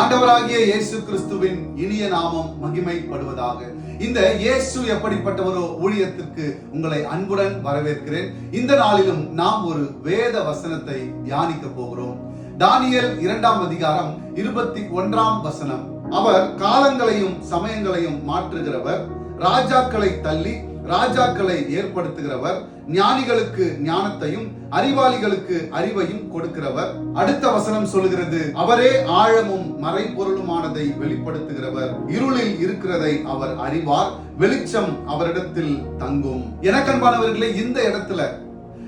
ஆண்டவராகிய இயேசு கிறிஸ்துவின் இனிய நாமம் மகிமைப்படுவதாக. இந்த இயேசு எப்படிப்பட்டவரோ ஊழியத்திற்கு உங்களை அன்புடன் வரவேற்கிறேன். இந்த நாளிலும் நாம் ஒரு வேத வசனத்தை தியானிக்க போகிறோம். தானியல் இரண்டாம் அதிகாரம் இருபத்தி ஒன்றாம் வசனம். அவர் காலங்களையும் சமயங்களையும் மாற்றுகிறவர் ராஜாக்களை தள்ளி ராஜாக்களை ஏற்படுத்துகிறவர் ஞானிகளுக்கு ஞானத்தையும் அறிவாளிகளுக்கு அறிவையும் கொடுக்கிறவர். அடுத்த வசனம் சொல்லுகிறது அவரே ஆழமும் மறைபொருளுமானதை வெளிப்படுத்துகிறவர். இருளில் இருக்கிறதை அவர் அறிவார் வெளிச்சம் அவரிடத்தில் தங்கும். எனக்கன்பானவர்களே இந்த இடத்துல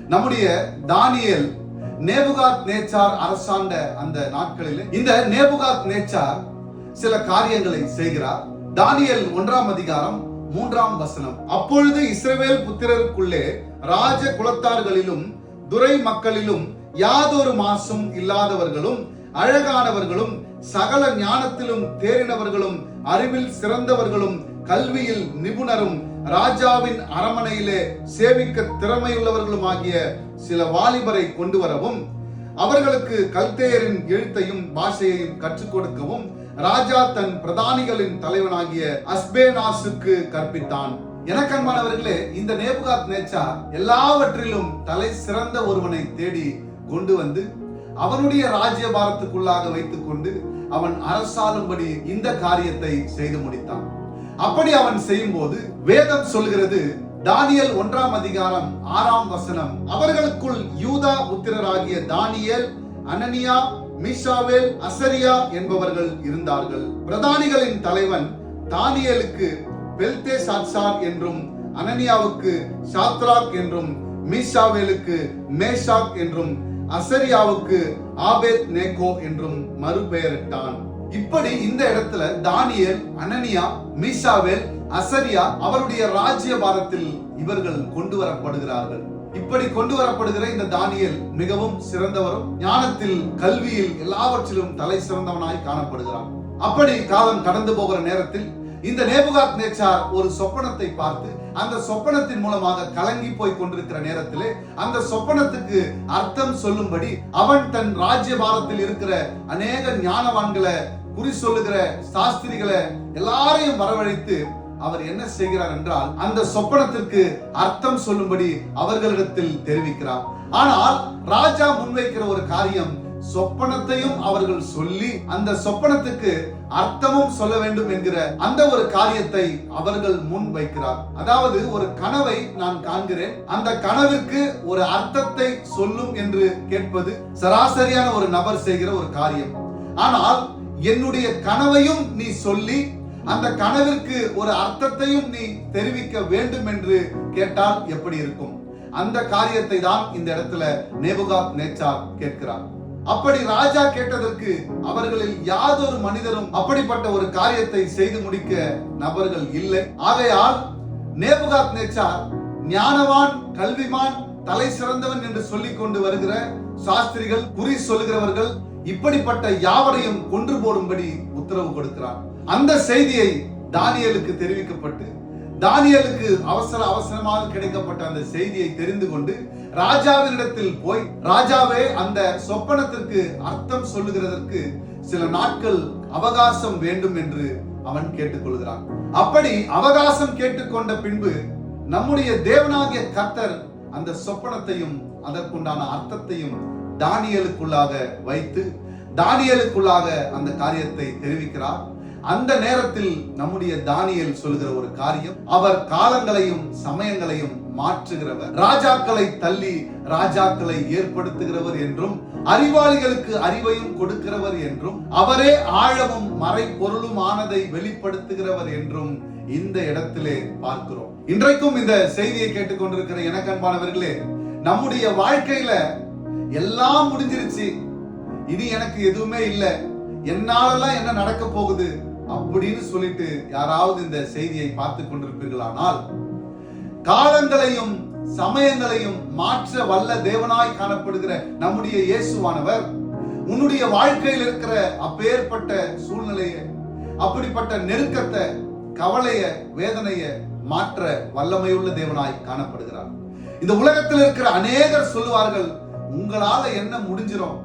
நம்முடைய தானியல் நேபுகாத் நேச்சார் அரசாண்ட அந்த நாட்களில் இந்த நேபுகாத் நேச்சார் சில காரியங்களை செய்கிறார். தானியல் ஒன்றாம் அதிகாரம் மூன்றாம் வசனம் அப்பொழுது இஸ்ரவேல் புத்திரருக்குள்ளே ராஜ குலத்தார்களிலும் துரை மக்களிலும் யாதொரு மாசும் இல்லாதவர்களும் அழகானவர்களும் சகல ஞானத்திலும் தேறினவர்களும் அறிவில் சிறந்தவர்களும் கல்வியில் நிபுணரும் ராஜாவின் அரமனையிலே சேவிக்க திறமையுள்ளவர்களுமாகிய சில வாலிபரை கொண்டு வரவும் அவர்களுக்கு கல்தேயரின் எழுத்தையும் பாஷையையும் கற்றுக் கொடுக்கவும் ராஜா தன் பிரதானிகளின் தலைவனாகிய அஸ்பேனாசுக்கு கற்பித்தான். எனக்கன்பானவர்களே இந்த நேபுகாத் நேச்சா எல்லாவற்றிலும் தலை சிறந்த ஒருவனை தேடி கொண்டு வந்து அவனுடைய ராஜ்யபாரத்துக்குள்ளாக வைத்துக் கொண்டு அவன் அரசாளும்படி இந்த காரியத்தை செய்து முடித்தான். அப்படி அவன் செய்யும் போது வேதம் சொல்கிறது தானியல் ஒன்றாம் அதிகாரம் ஆறாம் வசனம் அவர்களுக்குள் யூதா புத்திரராகிய தானியல் அனனியா மீஷாவேல் அசரியா என்பவர்கள் இருந்தார்கள். பிரதானிகளின் தலைவன் தானியலுக்கு பெல்தே சாட்சார் என்றும் அனனியாவுக்கு சாத்ராக் என்றும் மீஷாவேலுக்கு மேஷாக் என்றும் அசரியாவுக்கு ஆபேத் நேகோ என்றும் மறுபெயரிட்டான். இப்படி இந்த இடத்துல தானியல் அனனியா மீஷாவேல் அசரியா அவருடைய ராஜ்ய பாரத்தில் இவர்கள் கொண்டு வரப்படுகிறார்கள். இப்படி கொண்டு வரப்படுகிற இந்த தானியல் மிகவும் சிறந்தவரும் ஞானத்தில் கல்வியில் எல்லாவற்றிலும் தலை சிறந்தவனாய் காணப்படுகிறான். அப்படி காலம் கடந்து போகிற நேரத்தில் இந்த நேபுகாத் நேச்சார் ஒரு சொப்பனத்தை பார்த்து அந்த சொப்பனத்தின் மூலமாக கலங்கி போய் கொண்டிருக்கிற நேரத்திலே அந்த சொப்பனத்துக்கு அர்த்தம் சொல்லும்படி அவன் தன் ராஜ்ய பாரத்தில் இருக்கிற அநேக ஞானவான்களை குறி சொல்லுகிற சாஸ்திரிகளை எல்லாரையும் வரவழைத்து அவர் என்ன செய்கிறார் என்றால் அந்த சொப்பனத்திற்கு அர்த்தம் சொல்லும்படி அவர்களிடத்தில் தெரிவிக்கிறார். ஆனால் ராஜா முன்வைக்கிற ஒரு காரியம் சொப்பனத்தையும் அவர்கள் சொல்லி அந்த சொப்பனத்துக்கு அர்த்தமும் சொல்ல வேண்டும் என்கிற அந்த ஒரு காரியத்தை அவர்கள் முன் வைக்கிறார். அதாவது ஒரு கனவை நான் காண்கிறேன். அந்த கனவுக்கு ஒரு அர்த்தத்தை சொல்லும் என்று கேட்பது சராசரியான ஒரு நபர் செய்கிற ஒரு காரியம். ஆனால் என்னுடைய கனவையும் நீ சொல்லி அந்த கனவிற்கு ஒரு அர்த்தத்தையும் நீ தெரிவிக்க வேண்டும் என்று கேட்டால் எப்படி இருக்கும்? அந்த காரியத்தை தான் இந்த இடத்துல நேபுகாத் நேச்சார் கேட்கிறார். அப்படி ராஜா கேட்டதற்கு அவர்களில் யாதொரு மனிதரும் அப்படிப்பட்ட ஒரு காரியத்தை செய்து முடிக்க நபர்கள் இல்லை. ஆகையால் நேபுகாத் நேச்சார் ஞானவான் கல்விமான் தலை சிறந்தவன் என்று சொல்லிக் கொண்டு வருகிற சாஸ்திரிகள் குறி சொல்கிறவர்கள் இப்படிப்பட்ட யாவரையும் கொன்று போடும்படி உத்தரவு கொடுக்கிறார். அந்த செய்தியை தானியலுக்கு தெரிவிக்கப்பட்டு தானியலுக்கு அவசர அவசரமாக கிடைக்கப்பட்ட அந்த செய்தியை தெரிந்து கொண்டு ராஜாவினிடத்தில் போய் ராஜாவே அந்த சொப்பனத்திற்கு அர்த்தம் சொல்லுகிறதற்கு சில நாட்கள் அவகாசம் வேண்டும் என்று அவன் கேட்டுக்கொள்கிறான். அப்படி அவகாசம் கேட்டுக்கொண்ட பின்பு நம்முடைய தேவனாகிய கர்த்தர் அந்த சொப்பனத்தையும் அதற்குண்டான அர்த்தத்தையும் தானியலுக்குள்ளாக வைத்து தானியலுக்குள்ளாக அந்த காரியத்தை தெரிவிக்கிறார். அந்த நேரத்தில் நம்முடைய தானியல் சொல்லுகிற ஒரு காரியம் அவர் காலங்களையும் சமயங்களையும் மாற்றுகிறவர். ராஜாக்களை தள்ளி ராஜாக்களை ஏற்படுத்துகிறவர் என்றும் அறிவாளிகளுக்கு அறிவையும் கொடுக்கிறவர் என்றும் அவரே ஆழமும் மறை பொருளுமானதை வெளிப்படுத்துகிறவர் என்றும் இந்த இடத்திலே பார்க்கிறோம். இன்றைக்கும் இந்த செய்தியை கேட்டுக்கொண்டிருக்கிற எனக்கு அன்பானவர்களே நம்முடைய வாழ்க்கையில எல்லாம் முடிஞ்சிருச்சு. இனி எனக்கு எதுவுமே இல்லை. என்னாலெல்லாம் என்ன நடக்க போகுது? அப்படின்னு சொல்லிட்டு யாராவது இந்த செய்தியை பார்த்து கொண்டிருப்பீர்களானால் காலங்களையும் சமயங்களையும் மாற்ற வல்ல தேவனாய் காணப்படுகிற நம்முடைய இயேசுவானவர் உன்னுடைய வாழ்க்கையில் இருக்கிற அப்பேற்பட்ட சூழ்நிலையை அப்படிப்பட்ட நெருக்கத்தை கவலைய வேதனைய மாற்ற வல்லமையுள்ள தேவனாய் காணப்படுகிறார். இந்த உலகத்தில் இருக்கிற அநேகர் சொல்லுவார்கள் உங்களால என்ன முடிஞ்சிடும்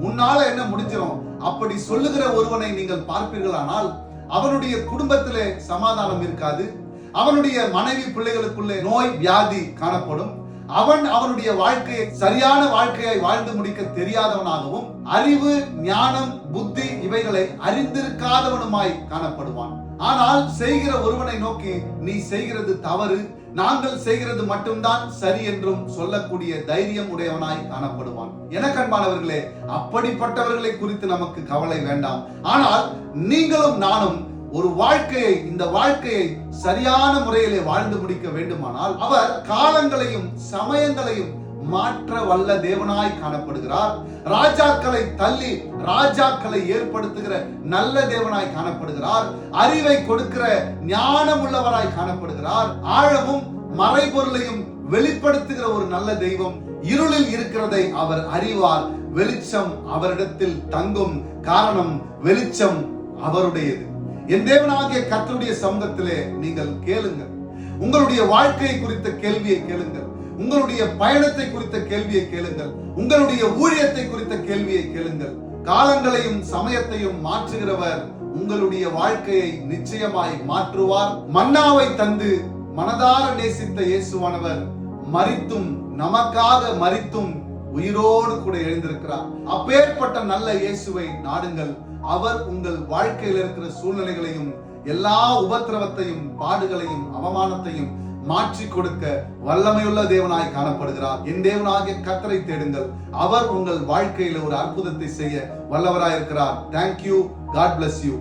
உன்னால என்ன முடிஞ்சிடும் அப்படி சொல்லுகிற ஒருவனை நீங்கள் பார்ப்பீர்களானால் அவனுடைய குடும்பத்திலே சமாதானம் இருக்காது. அவனுடைய மனைவி பிள்ளைகளுக்குள்ளே நோய் வியாதி காணப்படும். அவன் அவனுடைய வாழ்க்கையை சரியான வாழ்க்கையை வாழ்ந்து முடிக்க தெரியாதவனாகவும் அறிவு ஞானம் புத்தி இவைகளை அறிந்திருக்காதவனுமாய் காணப்படுவான். ஆனால் செய்கிற ஒருவனை நோக்கி நீ செய்கிறது தவறு நாங்கள் செய்கிறது மட்டும்தான் சரி என்றும் சொல்லக்கூடிய தைரியம் உடையவனாய் காணப்படுவான். எனக்கன்பானவர்களே அப்படிப்பட்டவர்களை குறித்து நமக்கு கவலை வேண்டாம். ஆனால் நீங்களும் நானும் ஒரு வாழ்க்கையை இந்த வாழ்க்கையை சரியான முறையிலே வாழ்ந்து முடிக்க வேண்டுமானால் அவர் காலங்களையும் சமயங்களையும் மாற்ற வல்ல தேவனாய் காணப்படுகிறார். ராஜாக்களை தள்ளி ராஜாக்களை ஏற்படுத்துகிற நல்ல தேவனாய் காணப்படுகிறார். அறிவை கொடுக்கிற ஞானம் உள்ளவராய் காணப்படுகிறார். ஆழமும் மறைபொருளையும் வெளிப்படுத்துகிற ஒரு நல்ல தெய்வம் இருளில் இருக்கிறதை அவர் அறிவார். வெளிச்சம் அவரிடத்தில் தங்கும் காரணம் வெளிச்சம் அவருடையது. என் தேவனாகிய கத்தருடைய சமூகத்திலே நீங்கள் கேளுங்கள். உங்களுடைய வாழ்க்கை குறித்த கேள்வியை கேளுங்கள். உங்களுடைய பயணத்தை குறித்த கேள்வியை கேளுங்கள். உங்களுடைய ஊழியத்தை குறித்த கேள்வியை கேளுங்கள். காலங்களையும் சமயத்தையும் மாற்றுகிறவர் உங்களுடைய வாழ்க்கையை நிச்சயமாய் மாற்றுவார். மன்னாவை தந்து மனதார நேசித்த இயேசுவானவர் மறித்தும் நமக்காக மறித்தும் உயிரோடு கூட எழுந்திருக்கிறார். அப்பேற்பட்ட நல்ல இயேசுவை நாடுங்கள். அவர் உங்கள் வாழ்க்கையில் இருக்கிற சூழ்நிலைகளையும் எல்லா உபத்திரவத்தையும் பாடுகளையும் அவமானத்தையும் மாற்றி கொடுக்க வல்லமையுள்ள தேவனாய் காணப்படுகிறார். என் தேவனாகிய கத்தரை தேடுங்கள். அவர் உங்கள் வாழ்க்கையில ஒரு அற்புதத்தை செய்ய வல்லவராயிருக்கிறார். Thank you God bless you